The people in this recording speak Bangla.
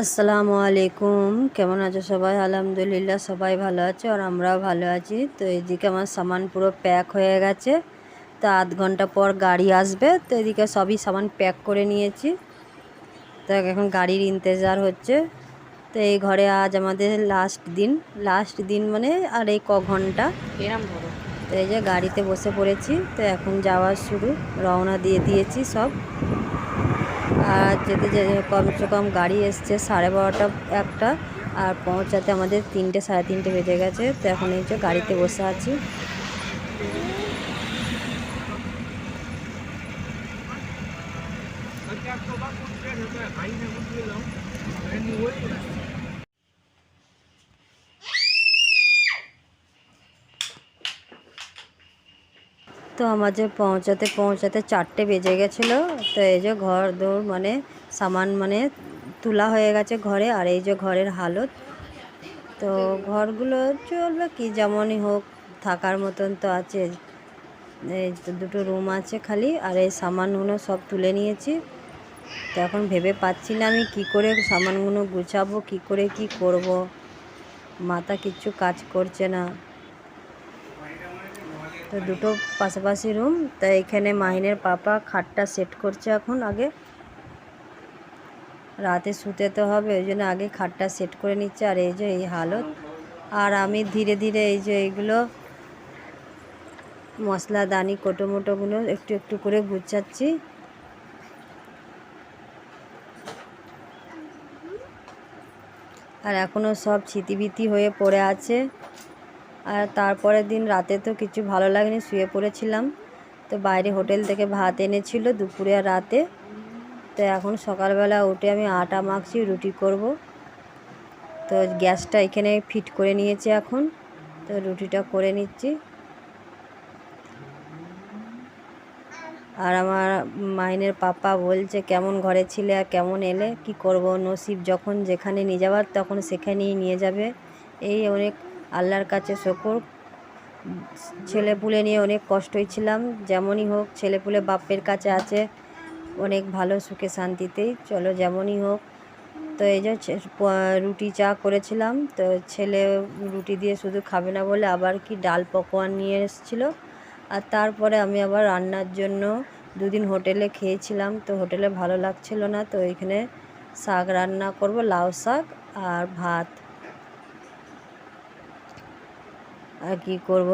আসসালামু আলাইকুম। কেমন আছো সবাই? আলহামদুলিল্লাহ সবাই ভালো আছে আর আমরাও ভালো আছি। তো এদিকে আমার সামান পুরো প্যাক হয়ে গেছে। তো আধ ঘণ্টা পর গাড়ি আসবে। তো এদিকে সবই সামান প্যাক করে নিয়েছি। তো এখন গাড়ির ইন্তজার হচ্ছে। তো এই ঘরে আজ আমাদের লাস্ট দিন। লাস্ট দিন মানে আর এই ক ঘণ্টা। এরম ধরো তো এই যে গাড়িতে বসে পড়েছি। তো এখন যাওয়া শুরু। রওনা দিয়ে দিয়েছি সব। আর যেতে যে কমসে কম গাড়ি এসছে, সাড়ে বারোটা একটা। আর পৌঁছাতে আমাদের তিনটে, সাড়ে তিনটে বেজে গেছে। তো এখন এই যে গাড়িতে বসে আছি। আমাদের পৌঁছাতে পৌঁছাতে চারটে বেজে গেছিল। তো এই যে ঘর দৌড় মানে সামান মানে তোলা হয়ে গেছে ঘরে, আর এই যে ঘরের হালত। তো ঘরগুলো চলবে কি যেমনই হোক, থাকার মতন তো আছে। এই তো দুটো রুম আছে খালি, আর এই সামানগুলো সব তুলে নিয়েছি। তো এখন ভেবে পাচ্ছি না আমি কি করে সামানগুলো গুছাবো, কি করে কি করব। মাথা কিচ্ছু কাজ করছে না। তো দুটো পাশাপাশি রুম তো এখানে মাহিনের পাপা খাটটা সেট করছে এখন আগে। রাতে শুতে তো হবে, ওই জন্য আগে খাটটা সেট করে নিচ্ছে, আর এই যে এই হালত। আর আমি ধীরে ধীরে এই যে এইগুলো মশলাদানি কোটো মোটোগুলো একটু একটু করে গুছাচ্ছি। আর এখনও সব ছিতিবিতি হয়ে পড়ে আছে। আর তারপরের দিন রাতে তো কিছু ভালো লাগেনি, শুয়ে পড়েছিলাম। তো বাইরে হোটেল থেকে ভাত এনেছিল দুপুরে আর রাতে। তো এখন সকালবেলা উঠে আমি আটা মাখছি, রুটি করব। তো গ্যাসটা এখানে ফিট করে নিয়েছি এখন। তো রুটিটা করে নিচ্ছি। আর আমার মাইনের পাপা বলছে, কেমন ঘরে ছিলে আর কেমন এলে, কি করব, নসিব যখন যেখানে নিয়ে যাওয়ার তখন সেখানেই নিয়ে যাবে। এই অনেক আল্লাহর কাছে শকর। ছেলেপুলে নিয়ে অনেক কষ্টই ছিলাম। যেমনই হোক, ছেলেপুলে বাপের কাছে আছে অনেক ভালো সুখে শান্তিতেই। চলো যেমনই হোক। তো এই যে রুটি চা করেছিলাম। তো ছেলে রুটি দিয়ে শুধু খাবে না বলে আবার কি ডাল পকোয়ান নিয়ে এসেছিল। আর তারপরে আমি আবার রান্নার জন্য দুদিন হোটেলে খেয়েছিলাম। তো হোটেলে ভালো লাগছিল না। তো এখানে শাক রান্না করব, লাউ শাক আর ভাত। আর কী করব